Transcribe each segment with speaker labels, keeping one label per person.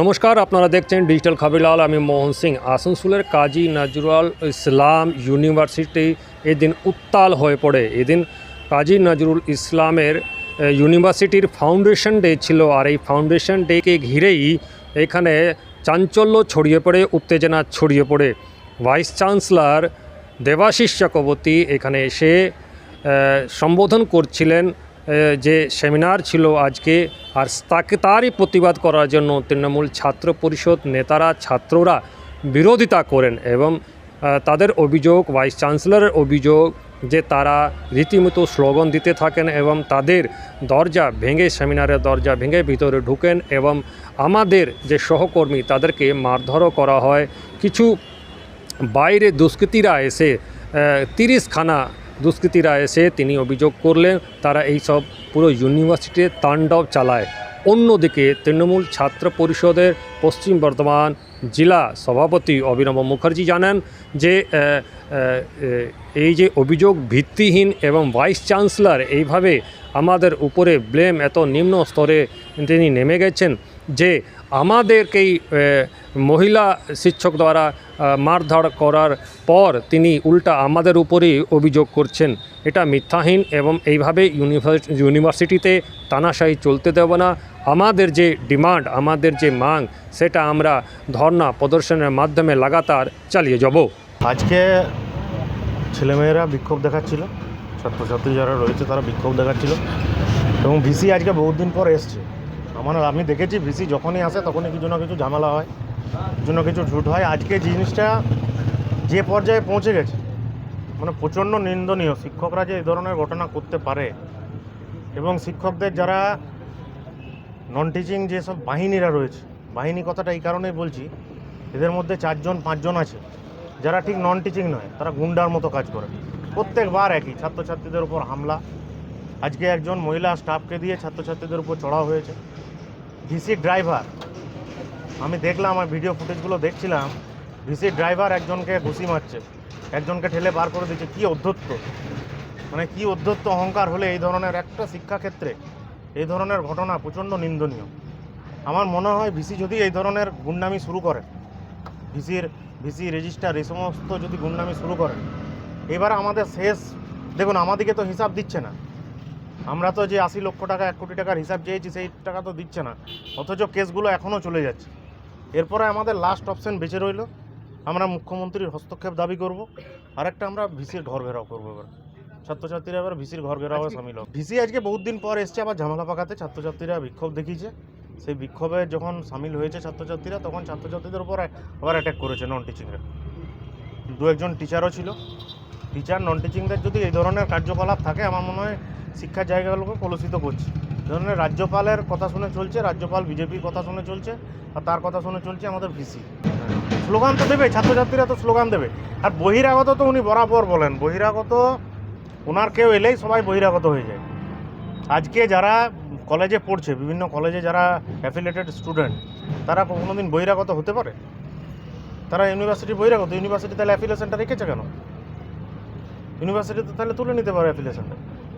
Speaker 1: নমস্কার, আপনারা দেখছেন ডিজিটাল খাবিলাল, আমি মোহন সিং। আসানসোলের কাজী নজরুল ইসলাম ইউনিভার্সিটি এদিন উত্তাল হয়ে পড়ে। এদিন কাজী নজরুল ইসলামের ইউনিভার্সিটির ফাউন্ডেশন ডে ছিল, আর এই ফাউন্ডেশন ডেকে ঘিরেই এখানে চাঞ্চল্য ছড়িয়ে পড়ে, উত্তেজনা ছড়িয়ে পড়ে। ভাইস চ্যান্সেলর দেবাশিস চক্রবর্তী এখানে এসে সম্বোধন করছিলেন যে সেমিনার ছিল আজকে, আর তাকে তারই প্রতিবাদ করার জন্য তৃণমূল ছাত্র পরিষদ নেতারা, ছাত্ররা বিরোধিতা করেন এবং তাদের অভিযোগ, ভাইস চ্যান্সেলরের অভিযোগ যে তারা রীতিমতো স্লোগান দিতে থাকেন এবং তাদের দরজা ভেঙে, সেমিনারের দরজা ভেঙে ভিতরে ঢুকেন এবং আমাদের যে সহকর্মী তাদেরকে মারধরও করা হয়। কিছু বাইরে দুষ্কৃতীরা এসে তিরিশখানা দুষ্কৃতীরা এসে তিনি অভিযোগ করলেন, তারা এই সব পুরো ইউনিভার্সিটির তাণ্ডব চালায়। অন্যদিকে তৃণমূল ছাত্র পরিষদের পশ্চিম বর্ধমান জেলা সভাপতি অভিনব মুখার্জি জানান যে এই যে অভিযোগ ভিত্তিহীন এবং ভাইস চ্যান্সেলর এইভাবে আমাদের উপরে ব্লেম এত নিম্ন স্তরে তিনি নেমে গেছেন যে, আমাদেরকেই মহিলা শিক্ষক দ্বারা মারধর করার পর তিনি উল্টা আমাদের উপরেই অভিযোগ করছেন। এটা মিথ্যাহীন এবং এইভাবে ইউনিভার্স, ইউনিভার্সিটিতে তানাশাহি চলতে দেব না। আমাদের যে ডিমান্ড, আমাদের যে মাং, সেটা আমরা ধর্না প্রদর্শনের মাধ্যমে লাগাতার চালিয়ে যাব।
Speaker 2: আজকে ছেলেমেয়েরা বিক্ষোভ দেখাচ্ছিল। ছাত্রছাত্রী যারা রয়েছে তারা বিক্ষোভ দেখাচ্ছিল। এবং ভিসি আজকে বহুত দিন পর এসছে। আমার আমি দেখেছি ভিসি যখনই আসে তখনই কিছু না কিছু ঝামেলা হয়। না কিছু ঝুট হয়। আজকে জিনিসটা যে পর্যায়ে পৌঁছে গেছে মানে প্রচণ্ড নিন্দনীয় শিক্ষকরা যে এই ধরনের ঘটনা করতে পারে এবং শিক্ষকদের যারা নন টিচিং যেসব বাহিনীরা রয়েছে, বাহিনী কথাটা এই কারণেই বলছি, এদের মধ্যে চারজন, পাঁচজন আছে, যারা ঠিক নন টিচিং নয়, তারা গুন্ডার মতো কাজ করে। প্রত্যেকবার একই ছাত্রছাত্রীদের উপর হামলা। আজকে একজন মহিলা স্টাফকে দিয়ে ছাত্রছাত্রীদের উপর চড়া হয়েছে। ভিসি ড্রাইভার আমি দেখলাম আমার ভিডিও ফুটেজগুলো দেখছিলাম ভিসি ড্রাইভার একজনকে ঘুষি মারছে, একজনকে ঠেলে বার করে দিচ্ছে কী অধ্যত্ত? মানে কী অধ্যত্ত অহংকার হলে এই ধরনের একটা শিক্ষাক্ষেত্রে এই ধরনের ঘটনা প্রচণ্ড নিন্দনীয়। আমার মনে হয় ভিসি যদি এই ধরনের গুন্ডামি শুরু করে ভিসির ভিসি রেজিস্টার এই সমস্ত যদি গুন্ডামি শুরু করে, এবার আমাদের শেষ, দেখুন আমাদেরকে তো হিসাব দিচ্ছে না। আমরা তো যে আশি লক্ষ টাকা, এক কোটি টাকার হিসাব চেয়েছি, সেই টাকা তো দিচ্ছে না। অথচ কেসগুলো এখনও চলে যাচ্ছে। এরপরে আমাদের লাস্ট অপশন বেঁচে রইল। আমরা মুখ্যমন্ত্রীর হস্তক্ষেপ দাবি করব। আরেকটা আমরা ভিসির ঘর ঘেরাও করব এবার। ছাত্রছাত্রীরা এবার ভিসির ঘর ঘেরাও সামিল হবে। ভিসি আজকে বহুত দিন পর এসছে আবার ঝামেলা পাকাতে। ছাত্রছাত্রীরা বিক্ষোভ দেখিয়েছে। সেই বিক্ষোভে যখন সামিল হয়েছে ছাত্রছাত্রীরা তখন ছাত্রছাত্রীদের উপর আবার অ্যাটাক করেছে নন টিচিংরা দু একজন টিচারও ছিল। টিচার নন টিচিংদের যদি এই ধরনের কার্যকলাপ থাকে আমার মনে হয় শিক্ষার জায়গাগুলোকে কলুষিত করছে। ধরনের রাজ্যপালের কথা শুনে চলছে, রাজ্যপাল, বিজেপির কথা শুনে চলছে, আর তার কথা শুনে চলছে আমাদের ভিসি। স্লোগান তো দেবে, ছাত্রছাত্রীরা তো স্লোগান দেবে। আর বহিরাগত তো উনি বরাবর বলেন, বহিরাগত ওনার কেউ এলেই সবাই বহিরাগত হয়ে যায়। আজকে যারা কলেজে পড়ছে, বিভিন্ন কলেজে যারা অ্যাফিলেটেড স্টুডেন্ট তারা কোনো দিন বহিরাগত হতে পারে? তারা ইউনিভার্সিটি বহিরাগত ইউনিভার্সিটি তাহলে অ্যাফিলেশনটা রেখেছে কেন? ইউনিভার্সিটিতে তাহলে তুলে নিতে পারে অ্যাফিলেশনটা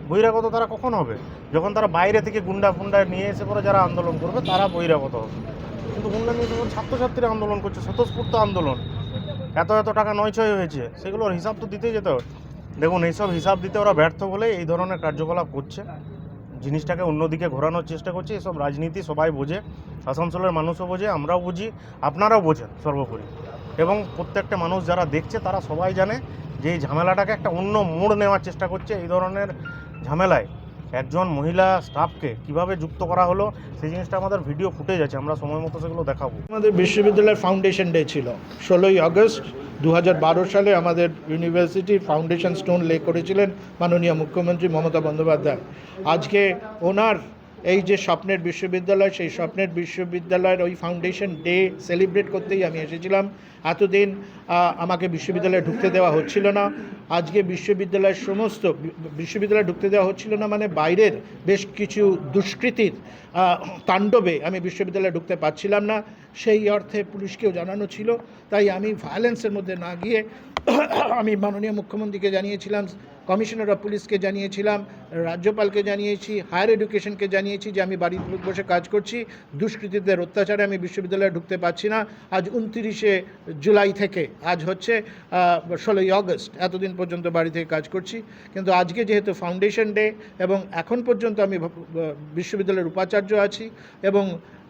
Speaker 2: বহিরাগত তারা কখন হবে? যখন তারা বাইরে থেকে গুন্ডা ফুন্ডা নিয়ে এসে পরে যারা আন্দোলন করবে, তারা বহিরাগত হবে। কিন্তু গুন্ডা নিয়ে যখন ছাত্রছাত্রীরা আন্দোলন করছে, স্বতঃস্ফূর্ত আন্দোলন, এত এত টাকা নয় ছয় হয়েছে, সেগুলোর হিসাব তো দিতেই যেতে হবে। দেখুন, এইসব হিসাব দিতে ওরা ব্যর্থ বলে এই ধরনের কার্যকলাপ করছে। জিনিসটাকে অন্যদিকে ঘোরানোর চেষ্টা করছে, এসব রাজনীতি সবাই বোঝে, আসানসোলের মানুষও বোঝে, আমরাও বুঝি, আপনারাও বোঝেন সর্বোপরি। এবং প্রত্যেকটা মানুষ যারা দেখছে, তারা সবাই জানে যে এই ঝামেলাটাকে একটা অন্য মোড় নেওয়ার চেষ্টা করছে, এই ধরনের ঝামেলায় একজন মহিলা স্টাফকে কীভাবে যুক্ত করা হলো, সেই জিনিসটা আমাদের ভিডিও ফুটেজ আছে, আমরা সময় মতো সেগুলো দেখাবো।
Speaker 3: আমাদের বিশ্ববিদ্যালয়ের ফাউন্ডেশন ডে ছিল, ষোলোই আগস্ট দু হাজার বারো সালে আমাদের ইউনিভার্সিটির ফাউন্ডেশন স্টোন লে করেছিলেন মাননীয় মুখ্যমন্ত্রী মমতা বন্দ্যোপাধ্যায়। আজকে ওনার এই যে স্বপ্নের বিশ্ববিদ্যালয়, সেই স্বপ্নের বিশ্ববিদ্যালয়ের ওই ফাউন্ডেশন ডে সেলিব্রেট করতেই আমি এসেছিলাম। এতদিন আমাকে বিশ্ববিদ্যালয়ে ঢুকতে দেওয়া হচ্ছিল না। আজকে বিশ্ববিদ্যালয়ের সমস্ত বিশ্ববিদ্যালয়ে ঢুকতে দেওয়া হচ্ছিল না মানে বাইরের বেশ কিছু দুষ্কৃতির তাণ্ডবে আমি বিশ্ববিদ্যালয়ে ঢুকতে পারছিলাম না। সেই অর্থে পুলিশকেও জানানো ছিল। তাই আমি ভায়োলেন্সের মধ্যে না গিয়ে আমি মাননীয় মুখ্যমন্ত্রীকে জানিয়েছিলাম কমিশনার অফ পুলিশকে জানিয়েছিলাম, রাজ্যপালকে জানিয়েছি হায়ার এডুকেশনকে জানিয়েছি যে আমি বাড়িতে বসে কাজ করছি। দুষ্কৃতীদের অত্যাচারে আমি বিশ্ববিদ্যালয়ে ঢুকতে পারছি না। আজ উনতিরিশে জুলাই থেকে, আজ হচ্ছে ষোলোই আগস্ট, এতদিন পর্যন্ত বাড়ি থেকে কাজ করছি। কিন্তু আজকে যেহেতু ফাউন্ডেশন ডে এবং এখন পর্যন্ত আমি বিশ্ববিদ্যালয়ের উপাচার্য আছি এবং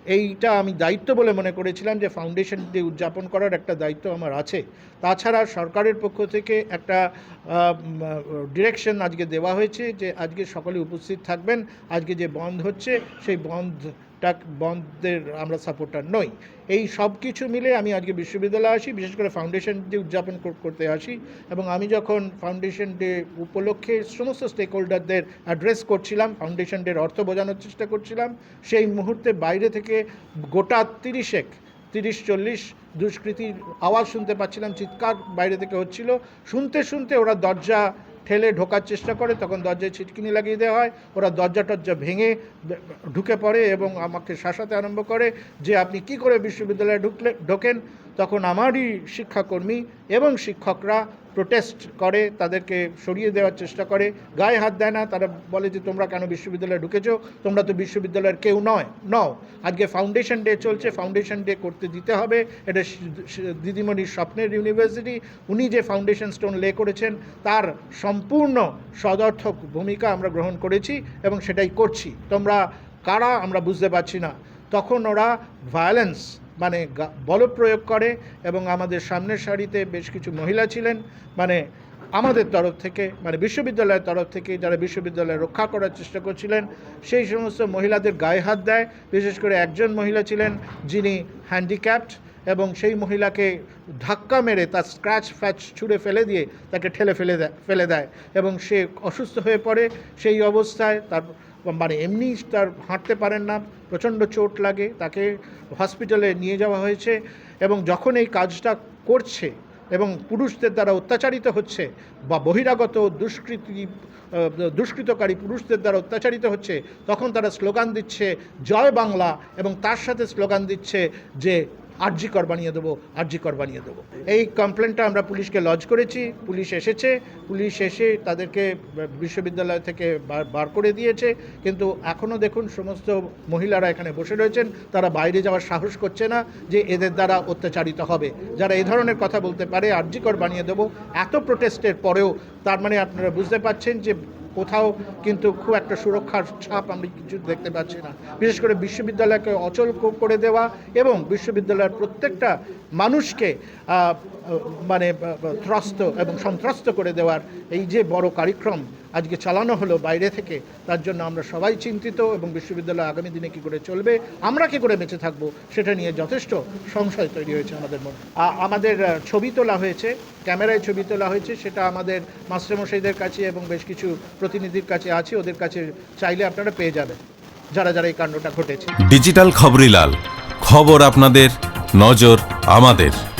Speaker 3: এইটা আমি দায়িত্ব বলে মনে করেছিলাম যে ফাউন্ডেশন ডে উদযাপন করার একটা দায়িত্ব আমার আছে। তাছাড়া সরকারের পক্ষ থেকে একটা ডিরেকশন আজকে দেওয়া হয়েছে যে আজকে সকলে উপস্থিত থাকবেন, আজকে যে বন্ধ হচ্ছে, সেই বন্ধটা বন্ধের আমরা সাপোর্টার নই। এই সব কিছু মিলে আমি আজকে বিশ্ববিদ্যালয়ে আসি, বিশেষ করে ফাউন্ডেশন ডে উদযাপন করতে আসি এবং আমি যখন ফাউন্ডেশন ডে উপলক্ষে সমস্ত স্টেক হোল্ডারদের অ্যাড্রেস করছিলাম ফাউন্ডেশন ডের অর্থ বোঝানোর চেষ্টা করছিলাম, সেই মুহূর্তে বাইরে থেকে গোটা তিরিশেক তিরিশ চল্লিশ দুষ্কৃতির আওয়াজ শুনতে পাচ্ছিলাম, চিৎকার বাইরে থেকে হচ্ছিল। শুনতে শুনতে ওরা দরজা ঠেলে ঢোকার চেষ্টা করে, তখন দরজায় ছিটকিনি লাগিয়ে দেওয়া হয়। ওরা দরজা টরজা ভেঙে ঢুকে পড়ে এবং আমাকে শাসাতে আরম্ভ করে যে, আপনি কি করে বিশ্ববিদ্যালয়ে ঢুকলে, ঢোকেন? তখন আমারই শিক্ষাকর্মী এবং শিক্ষকরা প্রোটেস্ট করে, তাদেরকে সরিয়ে দেওয়ার চেষ্টা করে। গায়ে হাত দেয় না, তারা বলে যে, তোমরা কেন বিশ্ববিদ্যালয়ে ঢুকেছো? তোমরা তো বিশ্ববিদ্যালয়ের কেউ নয়, নও। আজকে ফাউন্ডেশন ডে চলছে ফাউন্ডেশন ডে করতে দিতে হবে। এটা দিদিমণির স্বপ্নের ইউনিভার্সিটি উনি যে ফাউন্ডেশন স্টোন লে করেছেন, তার সম্পূর্ণ সদর্থক ভূমিকা আমরা গ্রহণ করেছি এবং সেটাই করছি। তোমরা কারা আমরা বুঝতে পারছি না। তখন ওরা ভায়োলেন্স মানে গা- বলপ্রয়োগ করে এবং আমাদের সামনের সারিতে বেশ কিছু মহিলা ছিলেন। মানে আমাদের তরফ থেকে মানে বিশ্ববিদ্যালয়ের তরফ থেকে যারা বিশ্ববিদ্যালয় রক্ষা করার চেষ্টা করছিলেন, সেই সমস্ত মহিলাদের গায়ে হাত দেয়। বিশেষ করে একজন মহিলা ছিলেন যিনি হ্যান্ডিক্যাপড এবং সেই মহিলাকে ধাক্কা মেরে তার স্ক্র্যাচ ফ্যাচ ছুঁড়ে ফেলে দিয়ে তাকে ঠেলে ফেলে দেয় ফেলে দেয় এবং সে অসুস্থ হয়ে পড়ে। সেই অবস্থায় তার মানে এমনি তার হাঁটতে পারেন না, প্রচণ্ড চোট লাগে, তাকে হসপিটালে নিয়ে যাওয়া হয়েছে এবং যখন এই কাজটা করছে এবং পুরুষদের দ্বারা অত্যাচারিত হচ্ছে বা বহিরাগত দুষ্কৃতি দুষ্কৃতকারী পুরুষদের দ্বারা অত্যাচারিত হচ্ছে, তখন তারা স্লোগান দিচ্ছে, জয় বাংলা এবং তার সাথে স্লোগান দিচ্ছে যে আরজি কর বানিয়ে দেবো আরজি কর বানিয়ে দেবো। এই কমপ্লেনটা আমরা পুলিশকে লজ করেছি, পুলিশ এসেছে, পুলিশ এসে তাদেরকে বিশ্ববিদ্যালয় থেকে বার- করে দিয়েছে। কিন্তু এখনও দেখুন সমস্ত মহিলারা এখানে বসে রয়েছেন, তারা বাইরে যাওয়ার সাহস করছে না যে এদের দ্বারা অত্যাচারিত হবে। যারা এই ধরনের কথা বলতে পারে আরজি কর বানিয়ে দেবো, এত প্রোটেস্টের পরেও তার মানে আপনারা বুঝতে পারছেন যে কোথাও কিন্তু খুব একটা সুরক্ষার ছাপ আমি কিছু দেখতে পাচ্ছি না। বিশেষ করে বিশ্ববিদ্যালয়কে অচল করে দেওয়া এবং বিশ্ববিদ্যালয়ের প্রত্যেকটা মানুষকে মানে ত্রস্ত এবং সন্ত্রস্ত করে দেওয়ার এই যে বড় কার্যক্রম আজকে চালানো হলো বাইরে থেকে, তার জন্য আমরা সবাই চিন্তিত এবং বিশ্ববিদ্যালয় আগামী দিনে কী করে চলবে, আমরা কী করে বেঁচে থাকব, সেটা নিয়ে যথেষ্ট সংশয় তৈরি হয়েছে আমাদের মনে আমাদের ছবি তোলা হয়েছে, ক্যামেরায় ছবি তোলা হয়েছে, সেটা আমাদের মাস্টারমশাইদের কাছে এবং বেশ কিছু প্রতিনিধির কাছে আছে, ওদের কাছে চাইলে আপনারা পেয়ে যাবেন, যারা যারা এই কাণ্ডটা ঘটেছে।
Speaker 4: ডিজিটাল খবরিলাল, খবর আপনাদের, নজর আমাদের।